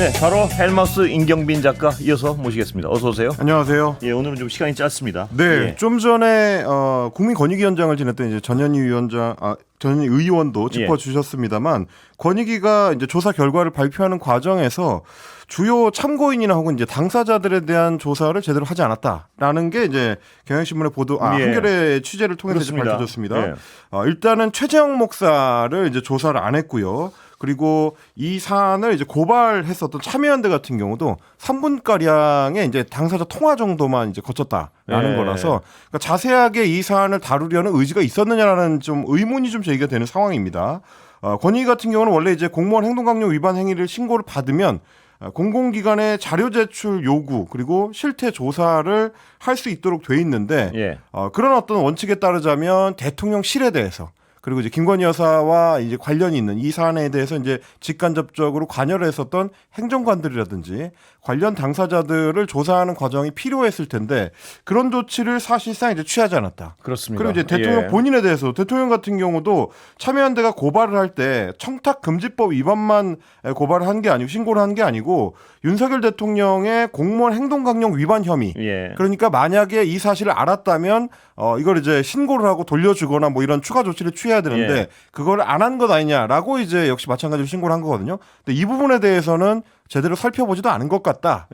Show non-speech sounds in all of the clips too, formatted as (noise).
네, 바로 헬마우스 임경빈 작가 이어서 모시겠습니다. 어서 오세요. 안녕하세요. 예, 오늘은 좀 시간이 짧습니다. 네, 예. 좀 전에 어, 국민권익위원장을 지냈던 이제 전현희 위원장, 아, 전현희 의원도 예. 짚어주셨습니다만 권익위가 이제 조사 결과를 발표하는 과정에서 주요 참고인이나 혹은 이제 당사자들에 대한 조사를 제대로 하지 않았다라는 게 이제 경향신문의 보도, 아, 예. 한겨레 취재를 통해서 그렇습니다. 밝혀졌습니다. 예. 어, 일단은 최재형 목사를 이제 조사를 안 했고요. 그리고 이 사안을 이제 고발했었던 참여연대 같은 경우도 3분 가량의 이제 당사자 통화 정도만 이제 거쳤다라는 예. 거라서 그러니까 자세하게 이 사안을 다루려는 의지가 있었느냐라는 좀 의문이 좀 제기가 되는 상황입니다. 어, 권익위 같은 경우는 원래 이제 공무원 행동강령 위반 행위를 신고를 받으면 어, 공공기관의 자료 제출 요구 그리고 실태 조사를 할 수 있도록 돼 있는데 예. 어, 그런 어떤 원칙에 따르자면 대통령실에 대해서 그리고 이제 김건희 여사와 이제 관련이 있는 이 사안에 대해서 이제 직간접적으로 관여를 했었던 행정관들이라든지 관련 당사자들을 조사하는 과정이 필요했을 텐데 그런 조치를 사실상 이제 취하지 않았다. 그렇습니다. 그리고 이제 대통령 예. 본인에 대해서 대통령 같은 경우도 참여연대가 고발을 할 때 청탁 금지법 위반만 고발을 한 게 아니고 신고를 한 게 아니고 윤석열 대통령의 공무원 행동 강령 위반 혐의 예. 그러니까 만약에 이 사실을 알았다면 어 이걸 이제 신고를 하고 돌려주거나 뭐 이런 추가 조치를 취해야 되는데 예. 그걸 안 한 것 아니냐라고 이제 역시 마찬가지로 신고를 한 거거든요. 근데 이 부분에 대해서는 제대로 살펴보지도 않은 것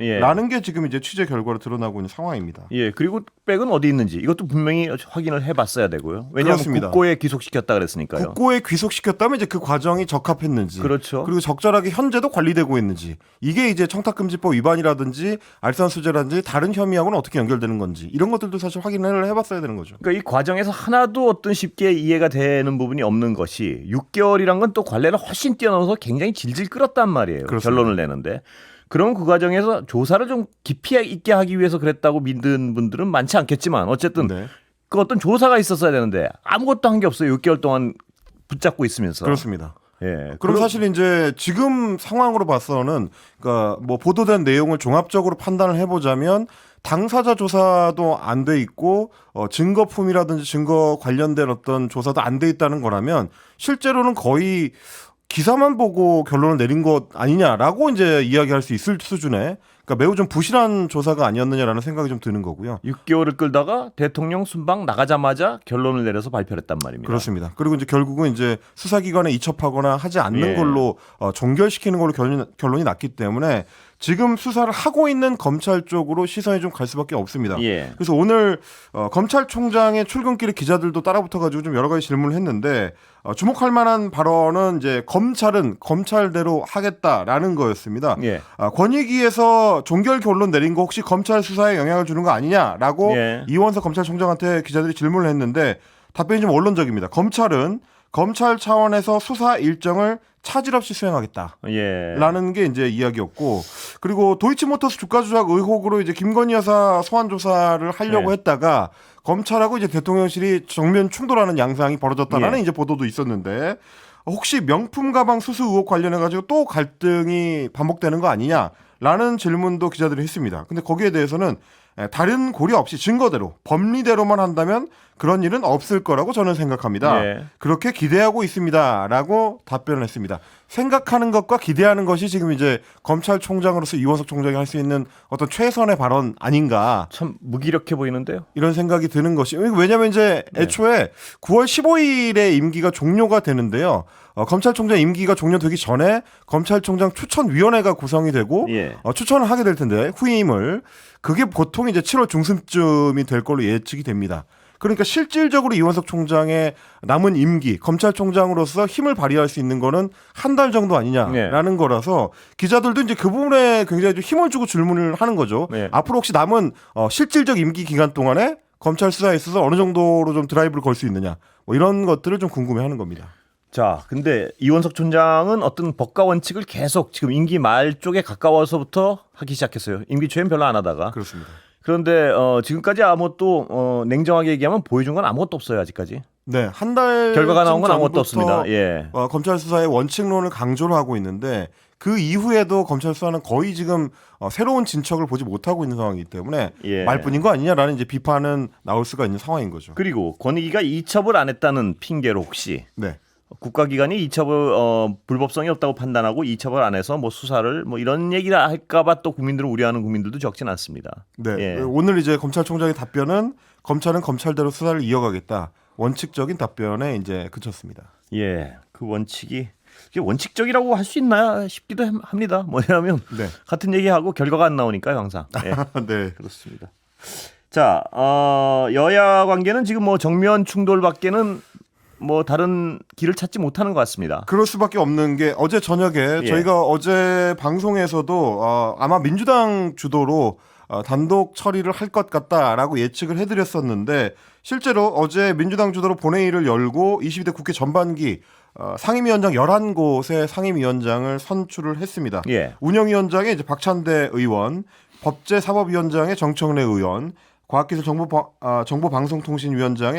예. 같다라는 게 지금 이제 취재 결과로 드러나고 있는 상황입니다. 예, 그리고 백은 어디 있는지 이것도 분명히 확인을 해봤어야 되고요. 왜냐하면 그렇습니다. 국고에 귀속시켰다 그랬으니까요. 국고에 귀속시켰다면 이제 그 과정이 적합했는지 그렇죠. 그리고 적절하게 현재도 관리되고 있는지 이게 이제 청탁금지법 위반이라든지 알선수재라든지 다른 혐의하고는 어떻게 연결되는 건지 이런 것들도 사실 확인을 해봤어야 되는 거죠. 그러니까 이 과정에서 하나도 어떤 쉽게 이해가 되는 부분이 없는 것이 6개월이란 건 또 관례를 훨씬 뛰어넘어서 굉장히 질질 끌었단 말이에요. 그렇습니다. 결론을 내는데. 그럼 그 과정에서 조사를 좀 깊이 있게 하기 위해서 그랬다고 믿는 분들은 많지 않겠지만 어쨌든 네. 그 어떤 조사가 있었어야 되는데 아무것도 한 게 없어요. 6개월 동안 붙잡고 있으면서. 그렇습니다. 예. 그럼 사실 이제 지금 상황으로 봐서는 그러니까 뭐 보도된 내용을 종합적으로 판단을 해보자면 당사자 조사도 안 돼 있고 어, 증거품이라든지 증거 관련된 어떤 조사도 안 돼 있다는 거라면 실제로는 거의 기사만 보고 결론을 내린 것 아니냐라고 이제 이야기할 수 있을 수준의 그러니까 매우 좀 부실한 조사가 아니었느냐라는 생각이 좀 드는 거고요. 6개월을 끌다가 대통령 순방 나가자마자 결론을 내려서 발표를 했단 말입니다. 그렇습니다. 그리고 이제 결국은 이제 수사기관에 이첩하거나 하지 않는 예. 걸로 어, 종결시키는 걸로 결론이, 결론이 났기 때문에 지금 수사를 하고 있는 검찰 쪽으로 시선이 좀 갈 수밖에 없습니다. 예. 그래서 오늘 어, 검찰총장의 출근길에 기자들도 따라붙어가지고 좀 여러 가지 질문을 했는데 어, 주목할 만한 발언은 이제 검찰은 검찰대로 하겠다라는 거였습니다. 예. 아, 권익위에서 종결 결론 내린 거 혹시 검찰 수사에 영향을 주는 거 아니냐라고 예. 이원석 검찰총장한테 기자들이 질문을 했는데 답변이 좀 원론적입니다. 검찰은 검찰 차원에서 수사 일정을 차질 없이 수행하겠다. 예. 라는 게 이제 이야기였고 그리고 도이치모터스 주가 조작 의혹으로 이제 김건희 여사 소환 조사를 하려고 네. 했다가 검찰하고 이제 대통령실이 정면 충돌하는 양상이 벌어졌다라는 예. 이제 보도도 있었는데 혹시 명품 가방 수수 의혹 관련해 가지고 또 갈등이 반복되는 거 아니냐라는 질문도 기자들이 했습니다. 근데 거기에 대해서는 에, 다른 고려 없이 증거대로 법리대로만 한다면 그런 일은 없을 거라고 저는 생각합니다. 예. 그렇게 기대하고 있습니다라고 답변을 했습니다. 생각하는 것과 기대하는 것이 지금 이제 검찰총장으로서 이원석 총장이 할 수 있는 어떤 최선의 발언 아닌가 참 무기력해 보이는데요. 이런 생각이 드는 것이 왜냐하면 이제 네. 애초에 9월 15일에 임기가 종료가 되는데요. 어, 검찰총장 임기가 종료되기 전에 검찰총장 추천위원회가 구성이 되고 예. 어, 추천을 하게 될 텐데 후임을 그게 보통 이제 7월 중순쯤이 될 걸로 예측이 됩니다. 그러니까 실질적으로 이원석 총장의 남은 임기 검찰총장으로서 힘을 발휘할 수 있는 거는 한 달 정도 아니냐라는 네. 거라서 기자들도 이제 그 부분에 굉장히 좀 힘을 주고 질문을 하는 거죠. 네. 앞으로 혹시 남은 어, 실질적 임기 기간 동안에 검찰 수사에 있어서 어느 정도로 좀 드라이브를 걸 수 있느냐 뭐 이런 것들을 좀 궁금해하는 겁니다. 자, 근데 이원석 총장은 어떤 법과 원칙을 계속 지금 임기 말 쪽에 가까워서부터 하기 시작했어요. 임기 초엔 별로 안 하다가. 그렇습니다. 그런데 어, 지금까지 아무것도 어, 냉정하게 얘기하면 보여준 건 아무것도 없어요 아직까지. 네, 한 달 결과가 나온 건 아무것도 없습니다. 예. 어, 검찰 수사의 원칙론을 강조를 하고 있는데 그 이후에도 검찰 수사는 거의 지금 어, 새로운 진척을 보지 못하고 있는 상황이기 때문에 예. 말뿐인 거 아니냐라는 이제 비판은 나올 수가 있는 상황인 거죠. 그리고 권익위가 이첩을 안 했다는 핑계로 혹시 네. 국가기관이 이처벌 어, 불법성이 없다고 판단하고 이처벌 안 해서 뭐 수사를 뭐 이런 얘기를 할까봐 또 국민들을 우려하는 국민들도 적진 않습니다. 네. 예. 오늘 이제 검찰총장의 답변은 검찰은 검찰대로 수사를 이어가겠다. 원칙적인 답변에 이제 그쳤습니다. 예, 그 원칙이 이게 원칙적이라고 할 수 있나 싶기도 함- 합니다. 뭐냐면 네. 같은 얘기하고 결과가 안 나오니까요, 항상. (laughs) 예, 네. 그렇습니다. 자, 어, 여야 관계는 지금 뭐 정면 충돌밖에는 뭐 다른 길을 찾지 못하는 것 같습니다. 그럴 수밖에 없는 게 어제 저녁에 예. 저희가 어제 방송에서도 어, 아마 민주당 주도로 어, 단독 처리를 할 것 같다라고 예측을 해드렸었는데 실제로 어제 민주당 주도로 본회의를 열고 22대 국회 전반기 어, 상임위원장 11곳의 상임위원장을 선출을 했습니다. 예. 운영위원장에 이제 박찬대 의원, 법제사법위원장에 정청래 의원, 과학기술정보 아,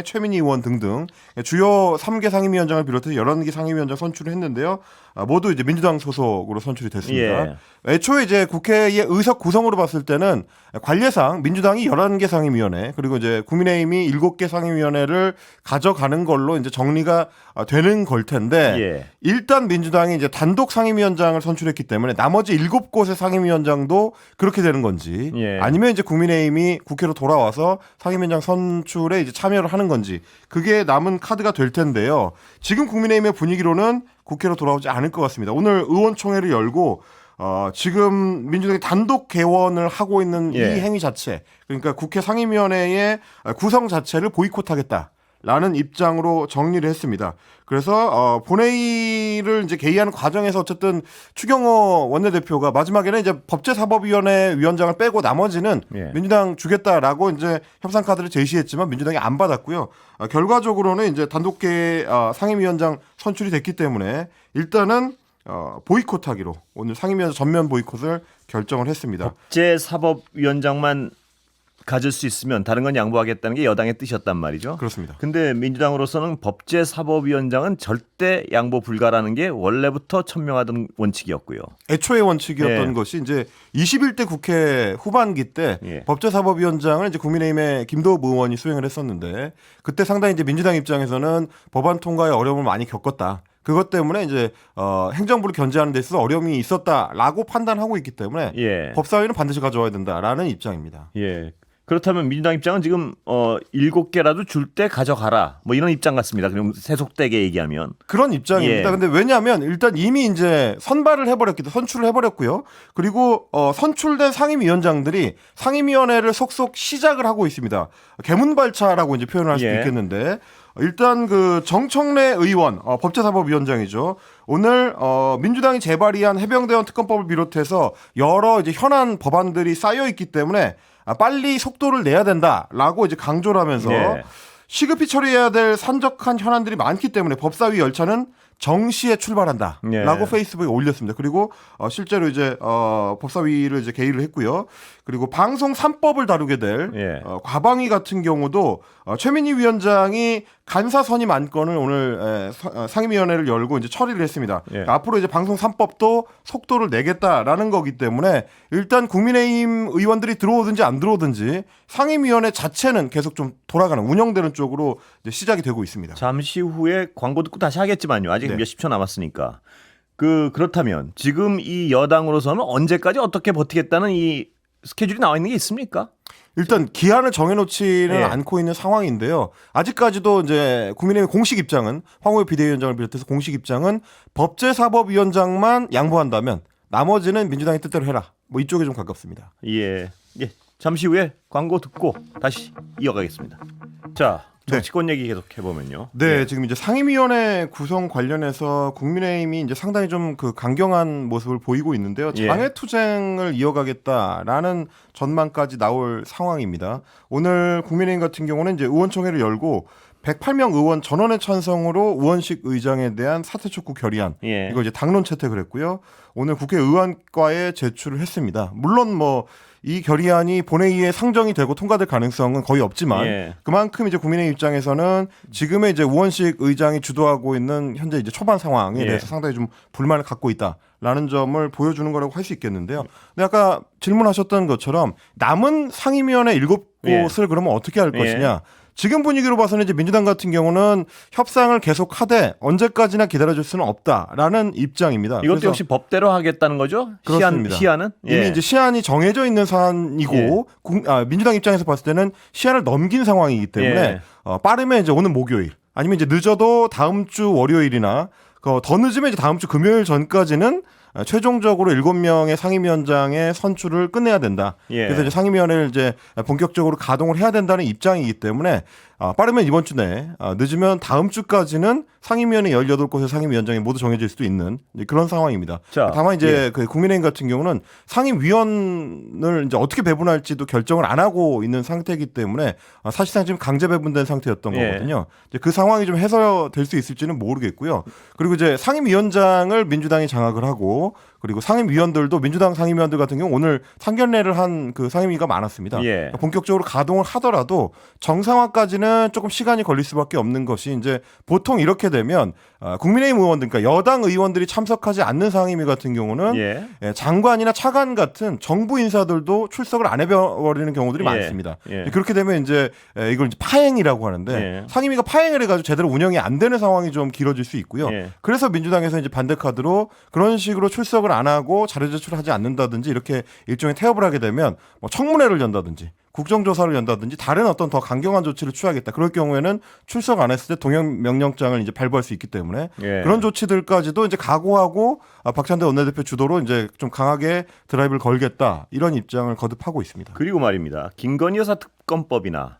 최민희 의원 등등 주요 3개 상임위원장을 비롯해서 11개 상임위원장 선출을 했는데요. 아, 모두 이제 민주당 소속으로 선출이 됐습니다. 예. 애초에 이제 국회의 의석 구성으로 봤을 때는 관례상 민주당이 11개 상임위원회 그리고 이제 국민의힘이 7개 상임위원회를 가져가는 걸로 이제 정리가 아, 되는 걸 텐데 예. 일단 민주당이 이제 단독 상임위원장을 선출했기 때문에 나머지 일곱 곳의 상임위원장도 그렇게 되는 건지 예. 아니면 이제 국민의힘이 국회로 돌아와서 상임위원장 선출에 이제 참여를 하는 건지 그게 남은 카드가 될 텐데요. 지금 국민의힘의 분위기로는 국회로 돌아오지 않을 것 같습니다. 오늘 의원총회를 열고 어, 지금 민주당이 단독 개원을 하고 있는 예. 이 행위 자체, 그러니까 국회 상임위원회의 구성 자체를 보이콧하겠다. 라는 입장으로 정리를 했습니다. 그래서 어, 본회의를 이제 개의하는 과정에서 어쨌든 추경호 원내대표가 마지막에는 이제 법제사법위원회 위원장을 빼고 나머지는 예. 민주당 주겠다라고 이제 협상 카드를 제시했지만 민주당이 안 받았고요. 어, 결과적으로는 이제 단독계 어, 상임위원장 선출이 됐기 때문에 일단은 어, 보이콧하기로 오늘 상임위원장 전면 보이콧을 결정을 했습니다. 법제사법위원장만 가질 수 있으면 다른 건 양보하겠다는 게 여당의 뜻이었단 말이죠. 그렇습니다. 근데 민주당으로서는 법제사법위원장은 절대 양보 불가라는 게 원래부터 천명하던 원칙이었고요. 애초의 원칙이었던 예. 것이 이제 21대 국회 후반기 때 예. 법제사법위원장을 이제 국민의힘의 김도읍 의원이 수행을 했었는데 그때 상당히 이제 민주당 입장에서는 법안 통과에 어려움을 많이 겪었다. 그것 때문에 이제 어, 행정부를 견제하는 데 있어서 어려움이 있었다라고 판단하고 있기 때문에 예. 법사위는 반드시 가져와야 된다라는 입장입니다. 예. 그렇다면 민주당 입장은 지금 어 일곱 개라도 줄 때 가져가라. 뭐 이런 입장 같습니다. 그럼 세속되게 얘기하면. 그런 입장입니다. 예. 근데 왜냐하면 일단 이미 이제 선발을 해버렸기 때문에 선출을 해버렸고요. 그리고 어, 선출된 상임위원장들이 상임위원회를 속속 시작을 하고 있습니다. 개문발차라고 이제 표현을 할 수도 예. 있겠는데 일단 그 정청래 의원 어, 법제사법위원장이죠. 오늘 어, 민주당이 재발의한 해병대원 특검법을 비롯해서 여러 이제 현안 법안들이 쌓여 있기 때문에 아, 빨리 속도를 내야 된다라고 이제 강조를 하면서 예. 시급히 처리해야 될 산적한 현안들이 많기 때문에 법사위 열차는 정시에 출발한다. 예. 라고 페이스북에 올렸습니다. 그리고 어, 실제로 이제 어, 법사위를 이제 개의를 했고요. 그리고 방송 3법을 다루게 될 예. 어, 과방위 같은 경우도 어, 최민희 위원장이 간사 선임 안건을 오늘 에, 서- 어, 상임위원회를 열고 이제 처리를 했습니다. 예. 앞으로 이제 방송 3법도 속도를 내겠다라는 거기 때문에 일단 국민의힘 의원들이 들어오든지 안 들어오든지 상임위원회 자체는 계속 좀 돌아가는 운영되는 쪽으로 이제 시작이 되고 있습니다. 잠시 후에 광고 듣고 다시 하겠지만요. 아직 네. 몇십 초 남았으니까. 그 그렇다면 지금 이 여당으로서는 언제까지 어떻게 버티겠다는 이 스케줄이 나와 있는 게 있습니까? 일단 기한을 정해놓지는 예. 않고 있는 상황인데요. 아직까지도 이제 국민의힘 공식 입장은 황우여 비대위원장을 비롯해서 공식 입장은 법제사법위원장만 양보한다면 나머지는 민주당의 뜻대로 해라. 뭐 이쪽에 좀 가깝습니다. 예. 예. 잠시 후에 광고 듣고 다시 이어가겠습니다. 자, 정치권 얘기 계속 해보면요. 네, 지금 이제 상임위원회 구성 관련해서 국민의힘이 이제 상당히 좀 그 강경한 모습을 보이고 있는데요. 예. 장애 투쟁을 이어가겠다라는 전망까지 나올 상황입니다. 오늘 국민의힘 같은 경우는 이제 의원총회를 열고 108명 의원 전원의 찬성으로 우원식 의장에 대한 사퇴 촉구 결의안 예. 이거 이제 당론 채택을 했고요. 오늘 국회 의원과에 제출을 했습니다. 물론 뭐 이 결의안이 본회의에 상정이 되고 통과될 가능성은 거의 없지만 예. 그만큼 이제 국민의 입장에서는 지금의 이제 우원식 의장이 주도하고 있는 현재 이제 초반 상황에 예. 대해서 상당히 좀 불만을 갖고 있다라는 점을 보여주는 거라고 할 수 있겠는데요. 근데 아까 질문하셨던 것처럼 남은 상임위원회 일곱 예. 곳을 그러면 어떻게 할 예. 것이냐? 지금 분위기로 봐서는 이제 민주당 같은 경우는 협상을 계속 하되 언제까지나 기다려줄 수는 없다라는 입장입니다. 이것도 역시 법대로 하겠다는 거죠? 시한 그렇습니다. 시한 은 이미 예. 이제 시한이 정해져 있는 사안이고 예. 국- 아, 민주당 입장에서 봤을 때는 시한을 넘긴 상황이기 때문에 예. 어, 빠르면 이제 오는 목요일 아니면 이제 늦어도 다음 주 월요일이나 그더 늦으면 이제 다음 주 금요일 전까지는 어, 최종적으로 7명의 상임위원장의 선출을 끝내야 된다. 예. 그래서 이제 상임위원회를 이제 본격적으로 가동을 해야 된다는 입장이기 때문에 아, 빠르면 이번 주 내에 아, 늦으면 다음 주까지는 상임위원회 18곳의 상임위원장이 모두 정해질 수도 있는 그런 상황입니다. 자, 다만 이제 예. 그 국민의힘 같은 경우는 상임위원을 이제 어떻게 배분할지도 결정을 안 하고 있는 상태이기 때문에 아, 사실상 지금 강제 배분된 상태였던 예. 거거든요. 이제 그 상황이 좀 해소될 수 있을지는 모르겠고요. 그리고 이제 상임위원장을 민주당이 장악을 하고 그리고 상임위원들도 민주당 상임위원들 같은 경우 오늘 상견례를 한 그 상임위가 많았습니다. 예. 본격적으로 가동을 하더라도 정상화까지는 조금 시간이 걸릴 수밖에 없는 것이 이제 보통 이렇게 되면 아, 국민의힘 의원들, 그러니까 여당 의원들이 참석하지 않는 상임위 같은 경우는 예. 예, 장관이나 차관 같은 정부 인사들도 출석을 안 해버리는 경우들이 예. 많습니다. 예. 그렇게 되면 이제 예, 이걸 이제 파행이라고 하는데 예. 상임위가 파행을 해가지고 제대로 운영이 안 되는 상황이 좀 길어질 수 있고요. 예. 그래서 민주당에서 이제 반대 카드로 그런 식으로 출석을 안 하고 자료 제출하지 않는다든지 이렇게 일종의 태업을 하게 되면 뭐 청문회를 연다든지 국정조사를 연다든지 다른 어떤 더 강경한 조치를 취하겠다. 그럴 경우에는 출석 안 했을 때 동행 명령장을 이제 발부할 수 있기 때문에 예. 그런 조치들까지도 이제 각오하고 아, 박찬대 원내대표 주도로 이제 좀 강하게 드라이브를 걸겠다 이런 입장을 거듭하고 있습니다. 그리고 말입니다. 김건희 여사 특검법이나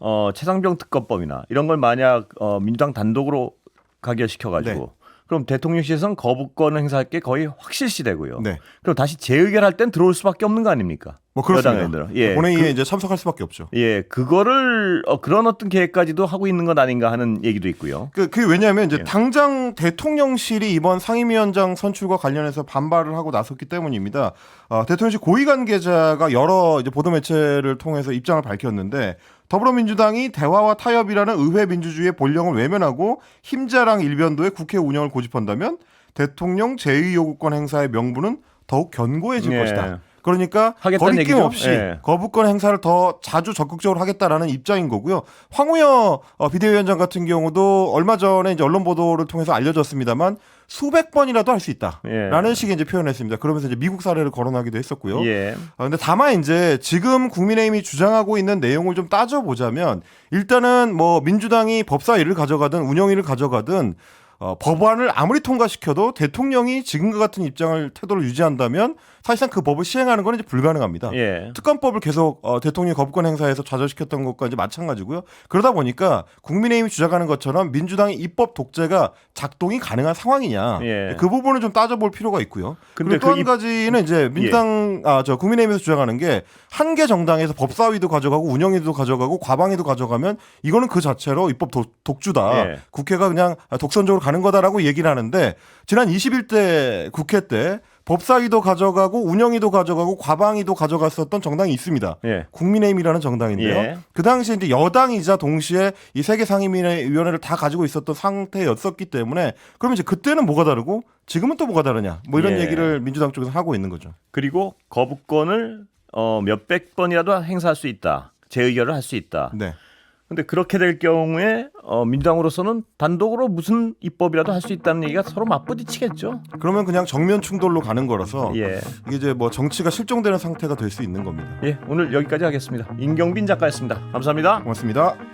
어, 최상병 특검법이나 이런 걸 만약 어, 민주당 단독으로 가결시켜 가지고 네. 그럼 대통령실에서는 거부권 행사할 게 거의 확실시 되고요. 네. 그럼 다시 재의결할 땐 들어올 수밖에 없는 거 아닙니까? 뭐 그렇습니다. 여당 의원들은. 예. 본회의에 그, 이제 참석할 수밖에 없죠. 예, 그거를 어, 그런 어떤 계획까지도 하고 있는 것 아닌가 하는 얘기도 있고요. 그, 그게 왜냐하면 이제 예. 당장 대통령실이 이번 상임위원장 선출과 관련해서 반발을 하고 나섰기 때문입니다. 어, 대통령실 고위 관계자가 여러 이제 보도 매체를 통해서 입장을 밝혔는데 더불어민주당이 대화와 타협이라는 의회 민주주의의 본령을 외면하고 힘자랑 일변도의 국회 운영을 고집한다면 대통령 제의 요구권 행사의 명분은 더욱 견고해질 예. 것이다. 그러니까 거리낌? 없이 예. 거부권 행사를 더 자주 적극적으로 하겠다라는 입장인 거고요. 황우여 어, 비대위원장 같은 경우도 얼마 전에 이제 언론 보도를 통해서 알려졌습니다만 수백 번이라도 할 수 있다라는 예. 식의 이제 표현했습니다. 그러면서 이제 미국 사례를 거론하기도 했었고요. 예. 아, 근데 다만 이제 지금 국민의힘이 주장하고 있는 내용을 좀 따져보자면 일단은 뭐 민주당이 법사위를 가져가든 운영위를 가져가든 어, 법안을 아무리 통과시켜도 대통령이 지금과 같은 입장을 태도를 유지한다면 사실상 그 법을 시행하는 건 이제 불가능합니다. 예. 특검법을 계속 어, 대통령이 거부권 행사에서 좌절시켰던 것과 이제 마찬가지고요. 그러다 보니까 국민의힘이 주장하는 것처럼 민주당의 입법 독재가 작동이 가능한 상황이냐 예. 그 부분을 좀 따져볼 필요가 있고요. 그리고 또그한 입- 가지는 이제 민주당 아저 국민의힘에서 주장하는 게 한 개 정당에서 법사위도 가져가고 운영위도 가져가고 과방위도 가져가면 이거는 그 자체로 입법 도- 독주다. 예. 국회가 그냥 독선적으로 가는 거다라고 얘기를 하는데 지난 21대 국회 때 법사위도 가져가고 운영위도 가져가고 과방위도 가져갔었던 정당이 있습니다. 예. 국민의힘이라는 정당인데요. 예. 그 당시에 이제 여당이자 동시에 이 세계 상임위원회를 다 가지고 있었던 상태였었기 때문에 그러면 이제 그때는 뭐가 다르고 지금은 또 뭐가 다르냐 뭐 이런 예. 얘기를 민주당 쪽에서 하고 있는 거죠. 그리고 거부권을 어, 몇백 번이라도 행사할 수 있다. 재의결을 할 수 있다. 네. 근데 그렇게 될 경우에 어, 민주당으로서는 단독으로 무슨 입법이라도 할 수 있다는 얘기가 서로 맞부딪히겠죠. 그러면 그냥 정면 충돌로 가는 거라서 예. 이게 이제 뭐 정치가 실종되는 상태가 될 수 있는 겁니다. 예, 오늘 여기까지 하겠습니다. 임경빈 작가였습니다. 감사합니다. 고맙습니다.